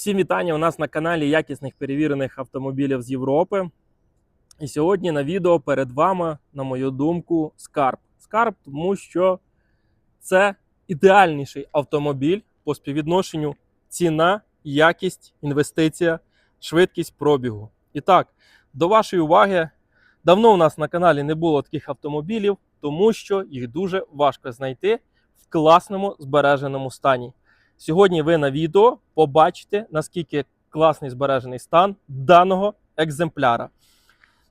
Всім вітання у нас на каналі якісних перевірених автомобілів з Європи. І сьогодні на відео перед вами, на мою думку, скарб. Скарб, тому що це ідеальніший автомобіль по співвідношенню ціна, якість, інвестиція, швидкість пробігу. І так, до вашої уваги, давно у нас на каналі не було таких автомобілів, тому що їх дуже важко знайти в класному збереженому стані. Сьогодні ви на відео побачите, наскільки класний збережений стан даного екземпляра.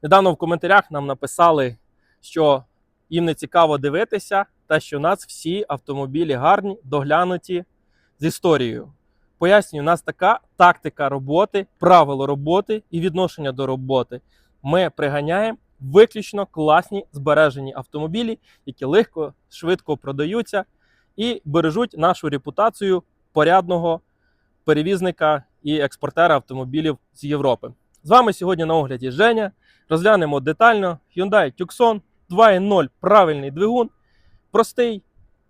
Недавно в коментарях нам написали, що їм не цікаво дивитися, та що у нас всі автомобілі гарні, доглянуті з історією. Пояснюю, у нас така тактика роботи, правило роботи і відношення до роботи. Ми приганяємо виключно класні збережені автомобілі, які легко, швидко продаються і бережуть нашу репутацію порядного перевізника і експортера автомобілів з Європи. З вами сьогодні на огляді Женя. Розглянемо детально Hyundai Tucson 2.0 правильний двигун, простий,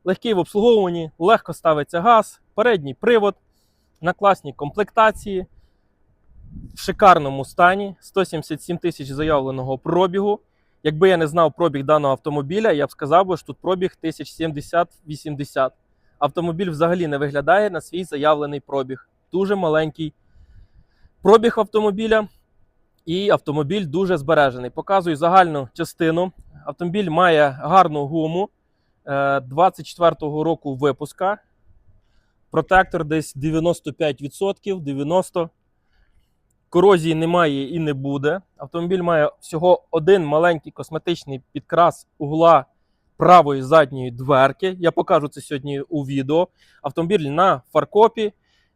легкий в обслуговуванні, легко ставиться газ, передній привод на класній комплектації, в шикарному стані, 177 тисяч заявленого пробігу. Якби я не знав пробіг даного автомобіля, я б сказав, що тут пробіг 1070-80. Автомобіль взагалі не виглядає на свій заявлений пробіг. Дуже маленький пробіг автомобіля, і автомобіль дуже збережений. Показую загальну частину. Автомобіль має гарну гуму е, 24-го року випуска. Протектор десь 95%, 90%. Корозії немає і не буде. Автомобіль має всього один маленький косметичний підкрас угла правої задньої дверки. Я покажу це сьогодні у відео. Автомобіль на фаркопі,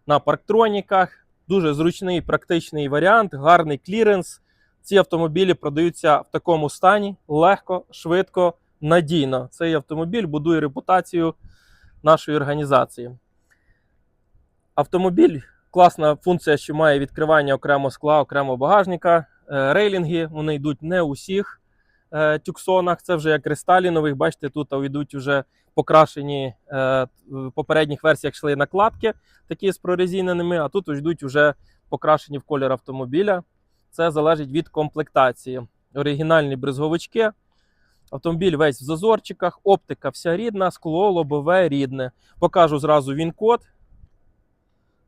на парктроніках. Дуже зручний, практичний варіант, гарний кліренс. Ці автомобілі продаються в такому стані легко, швидко, надійно. Цей автомобіль будує репутацію нашої організації. Автомобіль класна функція, що має відкривання окремо скла, окремо багажника. Е, Рейлінги вони йдуть не у всіх е, тюксонах. Це вже як рестайлінових. Бачите, тут йдуть вже покрашені е, в попередніх версіях йшли накладки, такі з прорезиненими, а тут йдуть вже покрашені в колір автомобіля. Це залежить від комплектації. Оригінальні бризговички. Автомобіль весь в зазорчиках, оптика вся рідна, скло лобове рідне. Покажу зразу він код.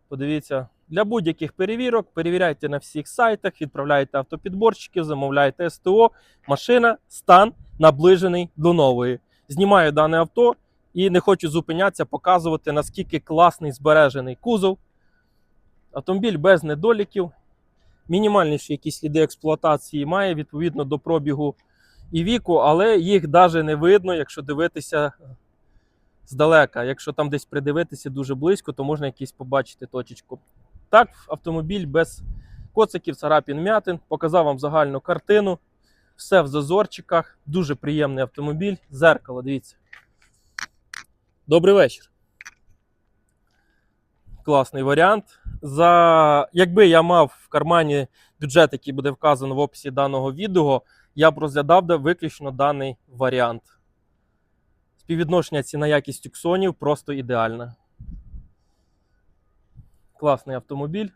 Подивіться, для будь-яких перевірок перевіряйте на всіх сайтах, відправляйте автопідборщиків, замовляйте СТО. Машина, стан наближений до нової. Знімаю дане авто і не хочу зупинятися, показувати, наскільки класний збережений кузов. Автомобіль без недоліків. Мінімальніші якісь сліди експлуатації має відповідно до пробігу і віку, але їх навіть не видно, якщо дивитися здалека. Якщо там десь придивитися дуже близько, то можна якийсь побачити точечку. Так, автомобіль без коциків, царапін, м'ятин. Показав вам загальну картину. Все в зазорчиках. Дуже приємний автомобіль. Зеркало, дивіться. Добрий вечір. Класний варіант. За... Якби я мав в кармані бюджет, який буде вказано в описі даного відео, я б розглядав виключно даний варіант. Співвідношення ціна якість тюксонів просто ідеальне. Класний автомобіль.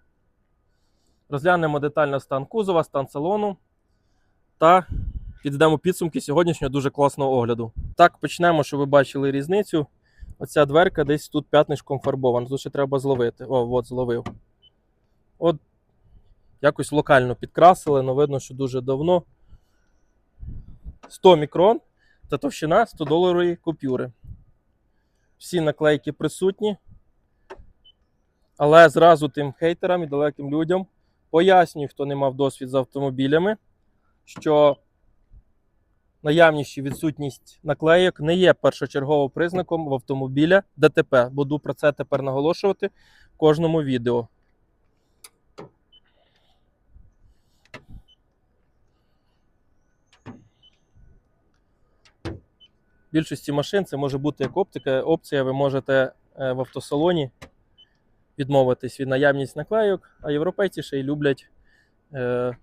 Розглянемо детально стан кузова, стан салону та підведемо підсумки сьогоднішнього дуже класного огляду. Так, почнемо, щоб ви бачили різницю. Оця дверка десь тут п'ятнишком фарбована. Тут ще треба зловити. О, от зловив. От якось локально підкрасили, але видно, що дуже давно. 100 мікрон та товщина 100 доларової купюри. Всі наклейки присутні. Але зразу тим хейтерам і далеким людям пояснюю, хто не мав досвід з автомобілями, що наявність чи відсутність наклейок не є першочерговим признаком в автомобіля ДТП. Буду про це тепер наголошувати в кожному відео. В більшості машин це може бути як оптика. Опція, ви можете е, в автосалоні відмовитись від наявність наклейок, а європейці ще й люблять е,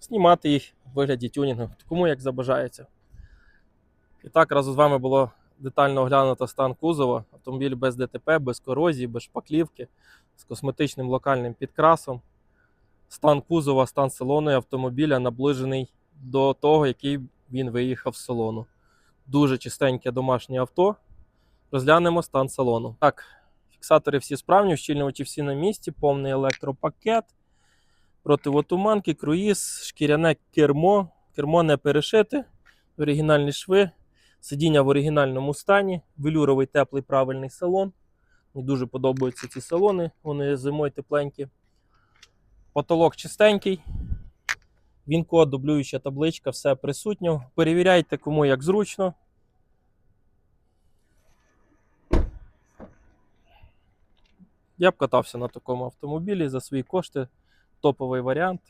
знімати їх в вигляді тюнінгу, кому як забажається. І так, разом з вами було детально оглянуто стан кузова. Автомобіль без ДТП, без корозії, без шпаклівки, з косметичним локальним підкрасом. Стан кузова, стан салону автомобіля наближений до того, який він виїхав з салону. Дуже чистеньке домашнє авто. Розглянемо стан салону. Так, фіксатори всі справні, ущільнювачі всі на місці, повний електропакет, противотуманки, круїз, шкіряне кермо. Кермо не перешите, оригінальні шви, сидіння в оригінальному стані, велюровий теплий правильний салон. Мені дуже подобаються ці салони, вони зимою тепленькі. Потолок чистенький. Він код, дублююча табличка, все присутньо. Перевіряйте, кому як зручно. Я б катався на такому автомобілі за свої кошти. Топовий варіант.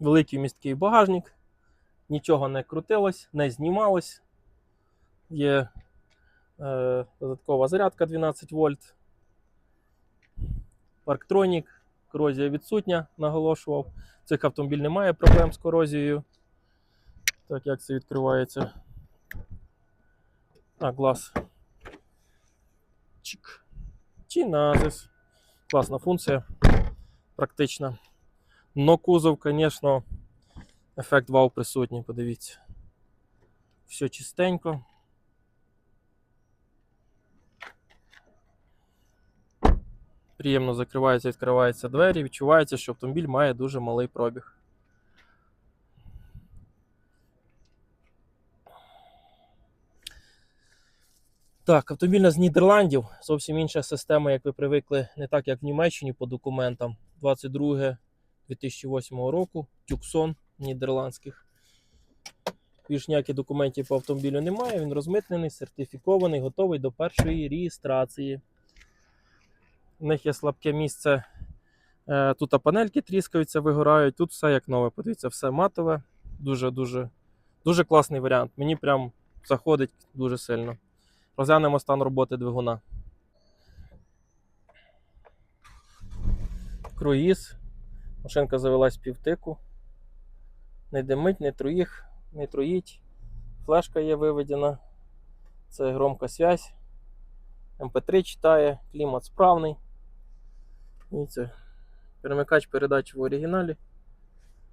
Великий місткий багажник. Нічого не крутилось, не знімалось. Є е, додаткова зарядка 12 вольт. Парктронік, корозія відсутня, наголошував. Цих автомобіль не має проблем з корозією. Так, як це відкривається? А, глаз. Чик. Чиназис. Класна функція. Практична. Но кузов, звісно, ефект вау присутній, подивіться. Все чистенько. Приємно закриваються, відкриваються двері. Відчувається, що автомобіль має дуже малий пробіг. Так, автомобіль з Нідерландів. Зовсім інша система, як ви привикли, не так, як в Німеччині по документам. 22 2008 року. Тюксон нідерландських. Більш ніяких документів по автомобілю немає. Він розмитнений, сертифікований, готовий до першої реєстрації. У них є слабке місце. Е, Тут панельки тріскаються, вигорають. Тут все як нове. Подивіться, все матове. Дуже-дуже дуже класний варіант. Мені прям заходить дуже сильно. Розглянемо стан роботи двигуна. Круїз. Машинка завелась півтику. Не димить, не труїх, не труїть. Флешка є виведена. Це громка связь. МП3 читає, клімат справний. І це перемикач передач в оригіналі.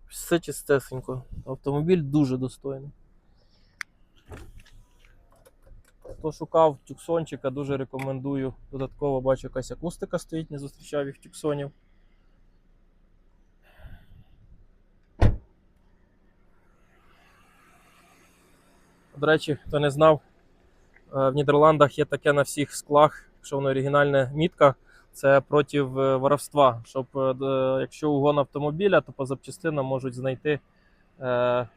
Все чистесенько. Автомобіль дуже достойний. Хто шукав тюксончика, дуже рекомендую. Додатково бачу, якась акустика стоїть, не зустрічав їх тюксонів. До речі, хто не знав, е, в Нідерландах є таке на всіх склах, якщо воно оригінальна мітка, це проти е, воровства. Щоб е, якщо угон автомобіля, то по запчастинам можуть знайти е,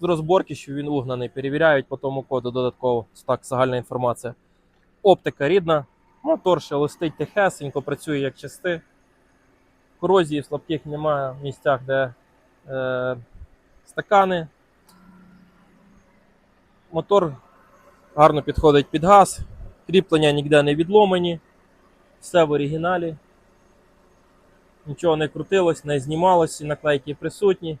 з розборки, що він угнаний. Перевіряють по тому коду додатково. Так, загальна інформація. Оптика рідна, мотор ще листить тихесенько, працює як части. Корозії слабких немає в місцях, де е, стакани. Мотор гарно підходить під газ, кріплення ніде не відломані, все в оригіналі. Нічого не крутилось, не знімалось, всі наклейки присутні.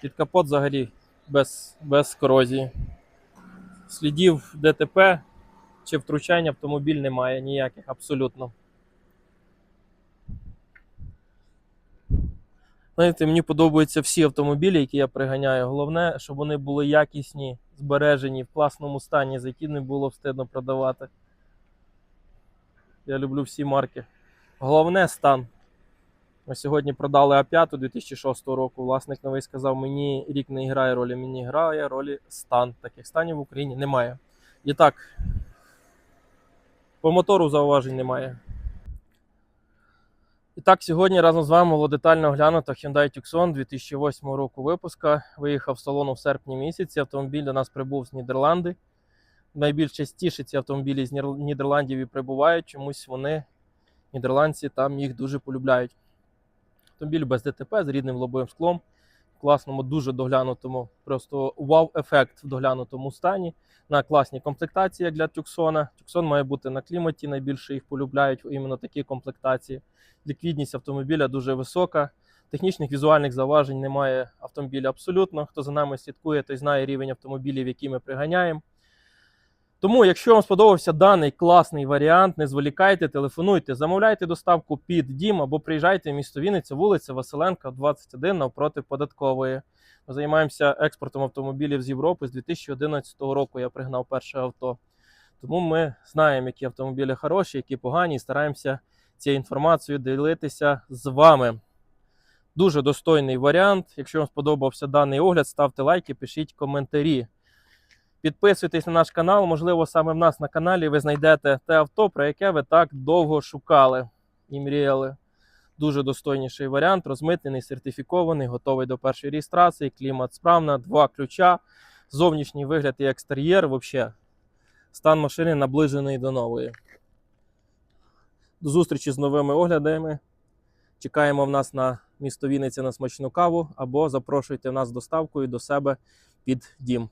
Під капот взагалі без, без корозії. Слідів ДТП чи втручань автомобіль немає ніяких абсолютно. Знаєте, мені подобаються всі автомобілі, які я приганяю. Головне, щоб вони були якісні, збережені, в класному стані, за які не було встидно продавати. Я люблю всі марки. Головне стан. Ми сьогодні продали А5 2006 року. Власник новий сказав, мені рік не грає ролі, мені грає ролі стан. Таких станів в Україні немає. І так, по мотору зауважень немає. І так, сьогодні разом з вами було детально оглянуто Hyundai Tucson 2008 року випуска. Виїхав в салону в серпні місяці. Автомобіль до нас прибув з Нідерланди. Найбільш частіше ці автомобілі з Нідерландів і прибувають. Чомусь вони, нідерландці, там їх дуже полюбляють. Автомобіль без ДТП з рідним лобовим склом, в класному, дуже доглянутому, просто вау-ефект в доглянутому стані. На класній комплектації для Тюксона. Тюксон має бути на кліматі, найбільше їх полюбляють іменно такі комплектації. Ліквідність автомобіля дуже висока. Технічних візуальних зауважень немає автомобіля абсолютно. Хто за нами слідкує, той знає рівень автомобілів, які ми приганяємо. Тому, якщо вам сподобався даний класний варіант, не зволікайте, телефонуйте, замовляйте доставку під дім або приїжджайте в місто Вінниця, вулиця Василенка, 21 навпроти податкової. Ми займаємося експортом автомобілів з Європи. З 2011 року я пригнав перше авто. Тому ми знаємо, які автомобілі хороші, які погані, і стараємося цією інформацією ділитися з вами. Дуже достойний варіант. Якщо вам сподобався даний огляд, ставте лайки, пишіть коментарі. Підписуйтесь на наш канал. Можливо, саме в нас на каналі ви знайдете те авто, про яке ви так довго шукали і мріяли. Дуже достойніший варіант, розмитнений, сертифікований, готовий до першої реєстрації, клімат справна, два ключа, зовнішній вигляд і екстер'єр. Взагалі, стан машини наближений до нової. До зустрічі з новими оглядами. Чекаємо в нас на місто Вінниця на смачну каву або запрошуйте в нас доставкою до себе під дім.